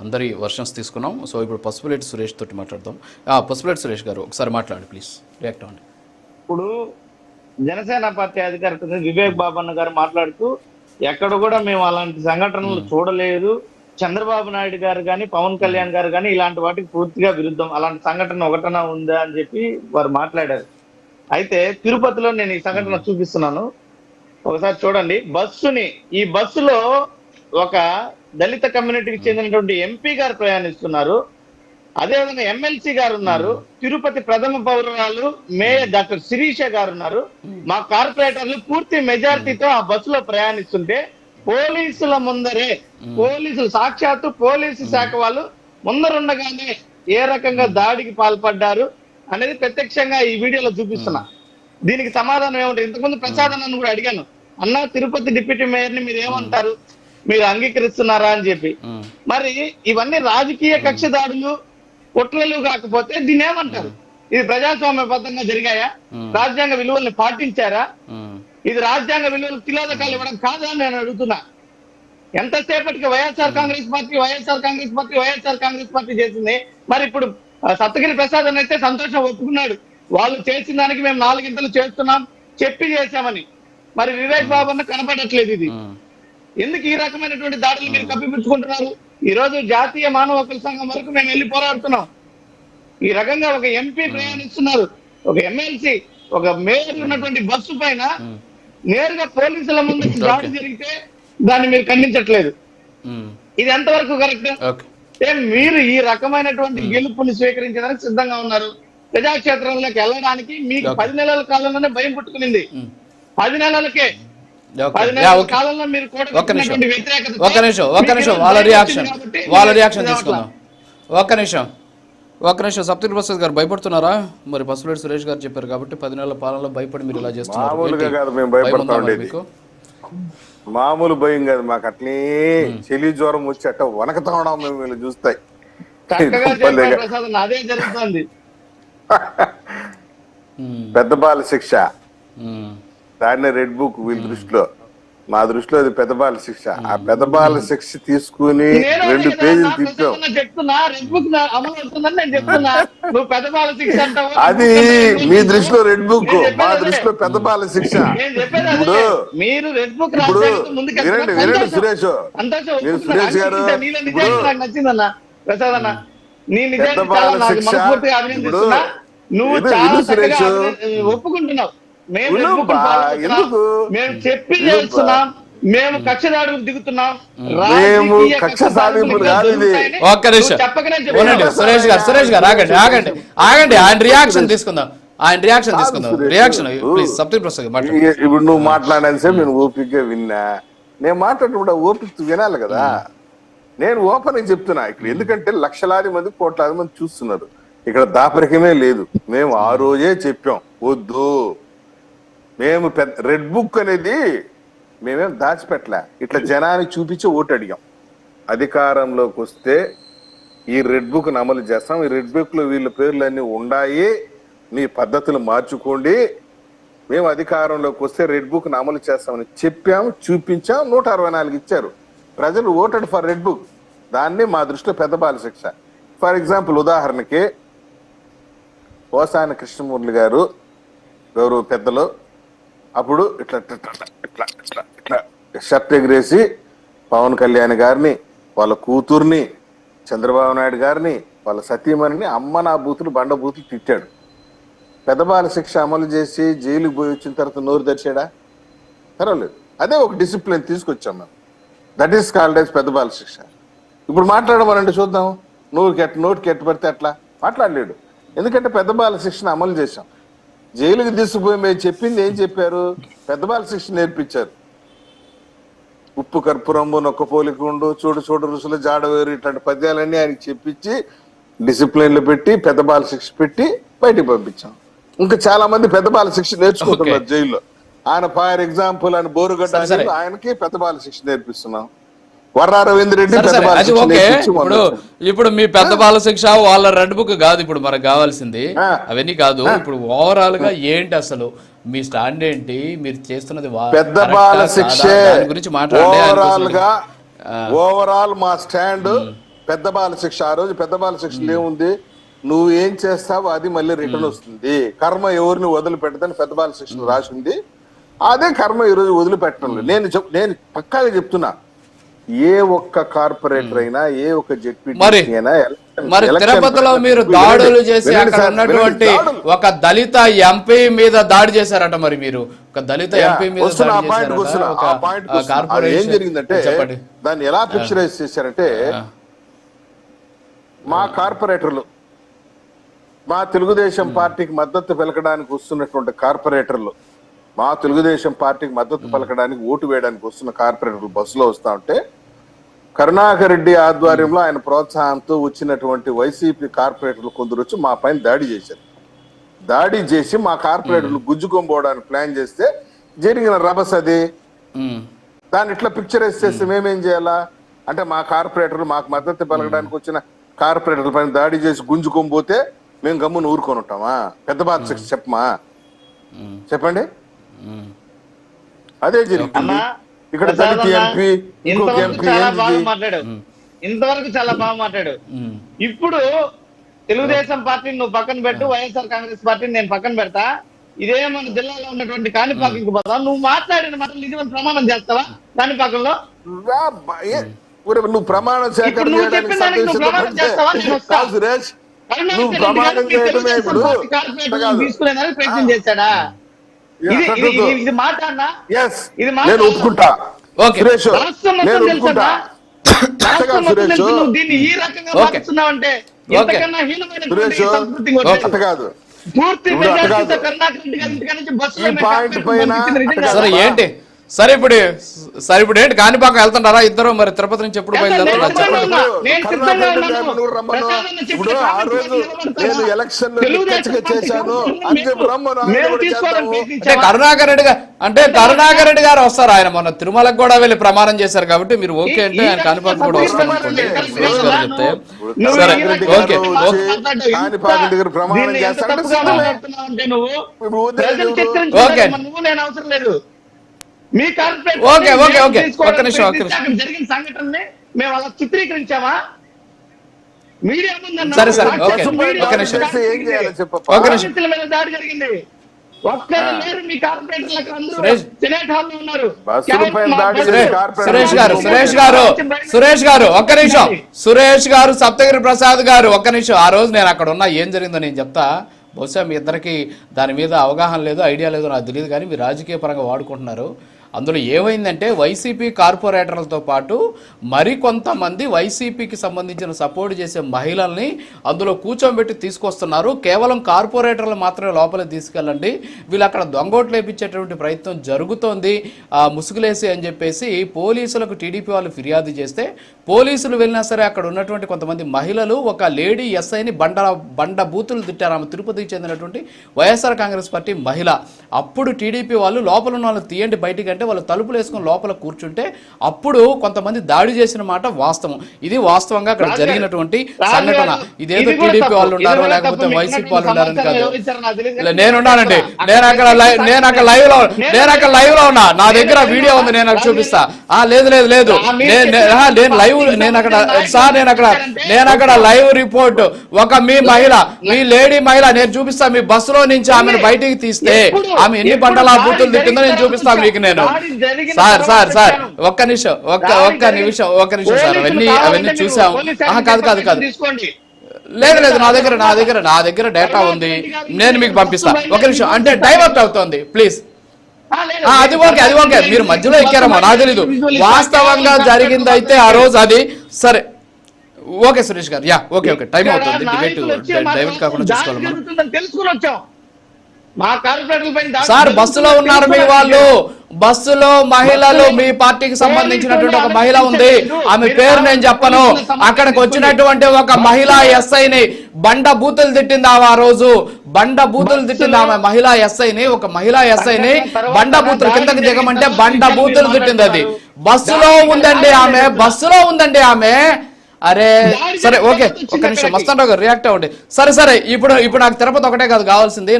అందరి వర్షన్స్ తీసుకున్నాం. సో ఇప్పుడు పసుపులేటి సురేష్ తోటి మాట్లాడదాం. ఆ, పసుపులేటి సురేష్ గారు ఒకసారి మాట్లాడండి ప్లీజ్. రియాక్ట్ అవ్వండి. ఇప్పుడు జనసేన పార్టీ అధికార వివేక్ బాబన్న గారు మాట్లాడుతూ ఎక్కడ కూడా మేము అలాంటి సంఘటనలు చూడలేదు. చంద్రబాబు నాయుడు గారు కానీ పవన్ కళ్యాణ్ గారు కానీ ఇలాంటి వాటికి పూర్తిగా విరుద్ధం. అలాంటి సంఘటన ఒకటన ఉందా అని చెప్పి వారు మాట్లాడారు. అయితే తిరుపతిలో నేను ఈ సంఘటన చూపిస్తున్నాను. ఒకసారి చూడండి. బస్సుని ఈ బస్సులో ఒక దళిత కమ్యూనిటీకి చెందినటువంటి ఎంపీ గారు ప్రయాణిస్తున్నారు. అదేవిధంగా ఎమ్మెల్సీ గారు ఉన్నారు. తిరుపతి ప్రథమ పౌరురాలు మేయర్ డాక్టర్ శిరీష గారు ఉన్నారు. మా కార్పొరేటర్లు పూర్తి మెజారిటీతో ఆ బస్సులో ప్రయాణిస్తుంటే పోలీసుల ముందరే పోలీసులు సాక్షాత్తు పోలీసు శాఖ వాళ్ళు ముందరుండగానే ఏ రకంగా దాడికి పాల్పడ్డారు అనేది ప్రత్యక్షంగా ఈ వీడియోలో చూపిస్తున్నా. దీనికి సమాధానం ఏమంటారు ఇంతకుముందు ప్రసాద్ అన్నను కూడా అడిగాను. అన్న తిరుపతి డిప్యూటీ మేయర్ని మీరు ఏమంటారు? మీరు అంగీకరిస్తున్నారా అని చెప్పి. మరి ఇవన్నీ రాజకీయ కక్ష దాడులు కుట్రలు కాకపోతే దీన్ని ఏమంటారు? ఇది ప్రజాస్వామ్యబద్ధంగా జరిగాయా. రాజ్యాంగ విలువల్ని పాటించారా? ఇది రాజ్యాంగ విలువలు తిలోదకాలు ఇవ్వడం కాదా అని నేను అడుగుతున్నా. ఎంతసేపటికి YSR Congress party YSR Congress party YSR Congress party చేసింది? మరి ఇప్పుడు సప్తగిరి ప్రసాద్ అని అయితే సంతోషం ఒప్పుకున్నాడు. వాళ్ళు చేసిన దానికి మేము నాలుగింతలు చేస్తున్నాం చెప్పి చేశామని. మరి వివేక్ బాబు అన్న కనపడట్లేదు ఇది. ఎందుకు ఈ రకమైనటువంటి దాడులు మీరు కప్పిపుచ్చుకుంటున్నారు? ఈ రోజు జాతీయ మానవ హక్కుల సంఘం వరకు మేము వెళ్ళి పోరాడుతున్నాం. ఈ రకంగా ఒక ఎంపీ ప్రయాణిస్తున్నారు. ఒక ఎమ్మెల్సీ ఒక మేయర్ ఉన్నటువంటి బస్సు పైన నేరుగా పోలీసుల ముందు దాడి జరిగితే దాన్ని మీరు ఖండించట్లేదు. ఇది ఎంతవరకు కరెక్ట్? మీరు ఈ రకమైనటువంటి గెలుపుని స్వీకరించడానికి సిద్ధంగా ఉన్నారు. ప్రజాక్షేత్రంలోకి వెళ్ళడానికి మీకు. పది నెలల కాలంలోనే భయం పుట్టుకునింది. పది నెలలకే. ఒక్క నిమిషం. ఒక్క నిమిషం ఒక్క నిమిషం. వాళ్ళ రియాక్షన్ వాళ్ళ రియాక్షన్ తీసుకుందాం. ఒక్క నిమిషం. ఒక్క నిమిషం. సప్తగిరి ప్రసాద్ గారు భయపడుతున్నారా? మరి పసుపులేటి సురేష్ గారు చెప్పారు కాబట్టి పది నెలల పాలనలో భయపడి మీరు ఇలా చేస్తున్నారు? మామూలు భయం కాదు మాకు అట్లే చలి జ్వరం వచ్చి అట్ట వనకతా ఉన్నాం మేము వీళ్ళు చూస్తాయి పెద్ద బాల శిక్ష. దాన్నే రెడ్ బుక్ వీళ్ళ దృష్టిలో. మా దృష్టిలో అది పెద్ద బాల శిక్ష. ఆ పెద్ద బాల శిక్ష తీసుకుని రెండు పేజీలు తిప్పాం ప్రసాద్ అన్న చెప్తున్నా రెడ్ బుక్ నా అమలు అవుతుందని నేను చెప్తున్నా. నువ్వు పెద్ద బాల శిక్ష అంటావు? అది మీ దృష్టిలో రెడ్ బుక్. మా. దృష్టిలో పెద్ద బాల శిక్ష. నేను చెప్పేది ఇప్పుడు అదే. మీరు రెడ్ బుక్ ఇప్పుడు వినండి వినండి సురేష్. సంతోషం మీరు. సురేష్ గారు అనిపించింది. నీలో నిజాయితీ ఇప్పుడు నాకు నచ్చిందన్న. ప్రసాద్ అన్న నీ పెద్ద నిజాయితీ బాల చాలా నాకు శిక్ష. నువ్వు ఒప్పుకుంటున్నావు. మేము. ఎందుకు? చెప్పి. చేస్తున్నాం. మేము కక్షదాడులకు దిగుతున్నాం. మేము కక్ష కక్ష సాధింపులు కాదు ఇది. ఒక్క నిమిషం. సురేష్ గారు సురేష్ గారు ఆగండి ఆగండి ఆగండి. ఆయన రియాక్షన్ తీసుకుందాం. ఆయన రియాక్షన్ కాదు తీసుకుందాం. రియాక్షన్. ప్లీజ్ ఇప్పుడు నువ్వు మాట్లాడేసేపు నేను ఓపికగా విన్నా. నేను మాట్లాడినప్పుడు ఓపిక వినాలి కదా. నేను ఓపెన్ చెప్తున్నా ఇక్కడ. ఎందుకంటే లక్షలాది మంది కోట్లాది మంది చూస్తున్నారు. ఇక్కడ దాపరికమే లేదు. మేము ఆ రోజే చెప్పాం. వద్దు. మేము పెద్ద రెడ్ బుక్ అనేది మేమేం దాచిపెట్టలే. ఇట్లా జనానికి చూపించి ఓటు అడిగాం. అధికారంలోకి వస్తే ఈ రెడ్ బుక్ అమలు చేస్తాం. ఈ రెడ్ బుక్లో వీళ్ళ పేర్లన్నీ ఉన్నాయి మీ పద్ధతులు మార్చుకోండి. మేము అధికారంలోకి వస్తే రెడ్ బుక్ అమలు చేస్తామని చెప్పాం చూపించాం. నూట అరవై నాలుగు ఇచ్చారు. ప్రజలు ఓటెడ్ ఫర్ రెడ్ బుక్ దాన్ని మా దృష్టిలో పెద్ద బాల శిక్ష ఫర్ ఎగ్జాంపుల్ ఉదాహరణకి పోసాని కృష్ణమూర్తి గారు గౌరవ పెద్దలు అప్పుడు ఇట్లా ఇట్లా ఇట్లా ఇట్లా షర్ట్ ఎగిరేసి పవన్ కళ్యాణ్ గారిని వాళ్ళ కూతుర్ని చంద్రబాబు నాయుడు గారిని వాళ్ళ సతీమణిని అమ్మ నా బూతులు బండ బూతులు తిట్టాడు. పెద్దబాల శిక్ష అమలు చేసి జైలుకి పోయి వచ్చిన తర్వాత నోరు తెరిచాడా? పర్వాలేదు అదే ఒక డిసిప్లిన్ తీసుకొచ్చాం మేము that is called as Peddabala Siksha ఇప్పుడు మాట్లాడమనండి చూద్దాం. నోరుకి కెట్ నోటికి ఎట్టు పడితే అట్లా. మాట్లాడలేడు. ఎందుకంటే పెద్దబాల శిక్షను అమలు చేశాం. జైలుకి తీసుకుపోయి మేము చెప్పింది ఏం చెప్పారు? పెద్దబాల శిక్ష నేర్పించారు. ఉప్పు కర్పూరంబు నొక్క పోలిక ఉండు చూడు చూడు రుసులు జాడ వేరు ఇట్లాంటి పద్యాలన్నీ ఆయనకి చెప్పించి డిసిప్లిన్లో పెట్టి పెద్ద బాల శిక్ష పెట్టి బయటికి పంపించాం. ఇంకా చాలా మంది పెద్ద బాల శిక్ష నేర్చుకుంటున్నారు జైల్లో. ఆయన ఫర్ ఎగ్జాంపుల్ ఆయన బోరుగడ్డ. అని ఆయనకి పెద్ద బాల శిక్ష నేర్పిస్తున్నాం. వర్రా రవీంద్ర రెడ్డి అది ఓకే. ఇప్పుడు మీ పెద్ద బాల శిక్ష వాళ్ళ రెడ్ బుక్ కాదు ఇప్పుడు మనకు కావాల్సింది. అవన్నీ కాదు. ఇప్పుడు ఓవరాల్గా ఏంటి అసలు? మీ స్టాండ్ ఏంటి? మీరు చేస్తున్నది పెద్ద కరెక్టా బాల కాదా? శిక్షే దాని గురించి కోసం ఓవరాల్గా ఆ. ఓవరాల్ మా స్టాండ్ పెద్ద బాల శిక్ష ఆ రోజు పెద్ద బాల శిక్షలో ఏముంది? నువ్వు ఏం చేస్తావో అది మళ్ళీ రిటర్న్ వస్తుంది. కర్మ ఎవరిని వదిలిపెట్టదని పెద్ద బాల శిక్షలో రాసి ఉంది అదే కర్మ ఈ రోజు వదిలిపెట్టడం లేదు. నేను నేను పక్కాగా చెప్తున్నా. ఏ ఒక్క కార్పొరేటర్ అయినా ఏ ఒక్క జెడ్పీ మరి- తిరుపతిలో మీరు దాడులు చేసి అక్కడ ఉన్నటువంటి. ఒక దళిత ఎంపీ మీద దాడి చేశారట మరి మీరు. ఒక దళిత ఎంపీ మీద ఏం జరిగిందంటే దాన్ని ఎలా పిక్చరైజ్ చేశారంటే. మా కార్పొరేటర్లు మా తెలుగుదేశం పార్టీకి మద్దతు పలకడానికి వస్తున్నటువంటి కార్పొరేటర్లు మా తెలుగుదేశం పార్టీకి మద్దతు పలకడానికి ఓటు వేయడానికి వస్తున్న కార్పొరేటర్లు బస్సులో వస్తా ఉంటే కరుణాకర్ రెడ్డి ఆధ్వర్యంలో ఆయన ప్రోత్సాహంతో వచ్చినటువంటి వైసీపీ కార్పొరేటర్లు కొందరు వచ్చి మా పైన దాడి చేశారు. దాడి చేసి మా కార్పొరేటర్లు గుజ్జుకొంపోవడానికి ప్లాన్ చేస్తే జరిగిన రభస అది. దాన్ని ఇట్లా పిక్చరైజ్ చేస్తే మేమేం. చేయాలా? అంటే మా కార్పొరేటర్లు మాకు మద్దతు పలకడానికి వచ్చిన కార్పొరేటర్ల పైన దాడి చేసి గుంజుకొని మేము గమ్మున ఊరుకొని ఉంటామా? పెద్ద బాధ చెప్పమా. చెప్పండి. అదే జరిగింది. ఇక్కడ ఇంతవరకు చాలా బాగా ఇంతవరకు చాలా బాగా మాట్లాడాడు ఉమ్. ఇప్పుడు తెలుగుదేశం పార్టీని నువ్వు పక్కన పెట్టు వైఎస్ఆర్ కాంగ్రెస్ పార్టీని నేను పక్కన పెడతా. ఇదే మన జిల్లాలో ఉన్నటువంటి కాణిపాకంకి పోతావు నువ్వు మాట్లాడిన మాటలు నిజమని ప్రమాణం చేస్తావా కాణిపాకంలో? నువ్వు ప్రమాణ చేయడానికి చేస్తావా? చేయడమే ఇప్పుడు. ప్రయత్నం చేశాడా? ఇది మాట అన్నా? ఇది నేను మాట్లాడు. ఒప్పుకుంటా. ఓకే. సురేష్ నేను ఒప్పుకుంటా. దీన్ని ఈ రకంగా ఓకే. మారుస్తున్నావంటే ఇంతకన్నా లేదు. కాదు పూర్తి నుంచి? సరే ఏంటి? సరే ఇప్పుడు సరే ఇప్పుడు ఏంటి? కాణిపాకం వెళ్తుంటారా? ఇద్దరు మరి తిరుపతి నుంచి ఎప్పుడు ఇప్పుడు ఆ కామెంట్ రోజు నిలబడతారా? నేను ఎలక్షన్ చేశాను? కరుణాకర్ రెడ్డి గారు అంటే కరుణాకర్ రెడ్డి గారు వస్తారు ఆయన మొన్న తిరుమలకు కూడా వెళ్ళి ప్రమాణం చేశారు కాబట్టి మీరు ఓకే అంటే ఆయన కాణిపాకం కూడా వస్తారు అనుకోండి. చెప్తే? సరే ఓకే. కాణిపాకం దగ్గర ప్రమాణం ఓకే. నువ్వు నేను అవసరం లేదు మీ కార్పొరేట్ ఓకే, ఓకే, ఓకే. ఒక్క నిమిషం, ఒక్క అక్కడ జరిగిన సంఘటనని మేము అలా చిత్రీకరించామా మీడియా ముందన్న సరే, సరే, ఓకే. ఒక్క నిమిషం. ముందు ఏం చేయాలో చెప్పప్ప. ఒక్క నిమిషం. మీద దాడి జరిగింది ఒక్కరు లేరు మీ కార్పొరేటర్లకు అందరూ సురేష్. సెనేట్ హాల్లో ఉన్నారు బస్సుల పైన మా దాడి బస్సు- సురేష్ కార్పొరేట్ సురేష్ గారు సురేష్ గారు సురేష్ గారు ఒక్క నిమిషం సురేష్ గారు సప్తగిరి ప్రసాద్ గారు ఒక్క నిమిషం ఆ రోజు నేను అక్కడ ఉన్నా ఏం జరిగిందో నేను చెప్తా బహుశా మీ ఇద్దరికి దాని మీద అవగాహన లేదు ఐడియా లేదు నాకు తెలియదు కానీ మీరు రాజకీయ పరంగా వాడుకుంటున్నారు అందులో ఏమైందంటే వైసీపీ కార్పొరేటర్లతో పాటు మరికొంతమంది వైసీపీకి సంబంధించిన సపోర్ట్ చేసే మహిళల్ని అందులో కూర్చోబెట్టి తీసుకొస్తున్నారు. కేవలం కార్పొరేటర్లు మాత్రమే లోపలికి తీసుకెళ్ళండి. వీళ్ళు అక్కడ దొంగోట్లు వేపించేటువంటి ప్రయత్నం జరుగుతోంది. ముసుగులేసి అని చెప్పేసి పోలీసులకు టీడీపీ వాళ్ళు ఫిర్యాదు చేస్తే పోలీసులు వెళ్ళినా సరే అక్కడ ఉన్నటువంటి కొంతమంది మహిళలు ఒక లేడీ ఎస్ఐని బండ బండ బూతులు తిట్టారు. ఆమె తిరుపతికి చెందినటువంటి వైఎస్ఆర్ కాంగ్రెస్ పార్టీ మహిళ. అప్పుడు టీడీపీ వాళ్ళు లోపల ఉన్న వాళ్ళు తీయండి బయటికి అంటే వాళ్ళు తలుపులు వేసుకొని లోపల కూర్చుంటే అప్పుడు కొంతమంది దాడి చేసిన మాట వాస్తవం. ఇది వాస్తవంగా అక్కడ జరిగినటువంటి సంఘటన. ఇదేదో టీడీపీ. వాళ్ళు ఉన్నారో లేకపోతే. వైసీపీ వాళ్ళు ఉన్నారని కాదు నేనున్నానండి నేను అక్కడ నేను అక్కడ లైవ్లో నేను అక్కడ లైవ్లో ఉన్నా. నా దగ్గర వీడియో ఉంది నేను అక్కడ చూపిస్తా. ఆ లేదు లేదు లేదు. నేను లైవ్ నేను అక్కడ సార్ నేను అక్కడ నేను అక్కడ లైవ్ రిపోర్ట్. ఒక మీ మహిళ మీ లేడీ మహిళ నేను చూపిస్తా. మీ బస్సులో నుంచి ఆమెను బయటికి తీస్తే ఆమె ఎన్ని బండల బూతులు తిట్టిందో నేను చూపిస్తా మీకు నేను. సార్ సార్ సార్ ఒక్క నిమిషం ఒక్క ఒక్క నిమిషం ఒక్క నిమిషం సార్ అవన్నీ అవన్నీ చూసాం. కాదు కాదు కాదు. లేదు లేదు నా దగ్గర నా దగ్గర నా దగ్గర డేటా ఉంది. నేను మీకు పంపిస్తా. ఒక నిమిషం. అంటే డైవర్ట్ అవుతోంది ప్లీజ్ అది ఓకే అది ఓకే. మీరు మధ్యలో ఎక్కారమ్మా నాకు తెలీదు. వాస్తవంగా జరిగింది అయితే ఆ రోజు అది. సరే. ఓకే సురేష్ గారు యా ఓకే ఓకే. టైం అవుతుంది. డిబేట్ డైవర్ట్ కాకుండా చూసుకోవాలి తెలుసుకుని వచ్చాం మా కార్పొరేటర్ల పైన దాడి సార్ బస్సులో ఉన్నారు మీ వాళ్ళు. బస్సులో మహిళలు మీ పార్టీకి సంబంధించినటువంటి ఒక మహిళ ఉంది. ఆమె పేరు నేను చెప్పను. అక్కడికి వచ్చినటువంటి ఒక మహిళా ఎస్ఐని బండ బూతులు తిట్టింది ఆ రోజు. బండ బూతులు తిట్టింది ఆమె మహిళా ఎస్ఐని ఒక మహిళా ఎస్ఐని బండ బూతులు కిందకి దిగమంటే బండ బూతులు తిట్టింది అది. బస్సులో ఉందండి ఆమె బస్సులో ఉందండి ఆమె. అరే సరే ఓకే ఒక్క నిమిషం మస్తాన్ రావు గారు రియాక్ట్ అవ్వండి. సరే సరే ఇప్పుడు ఇప్పుడు నాకు తిరుపతి ఒకటే కాదు కావాల్సింది.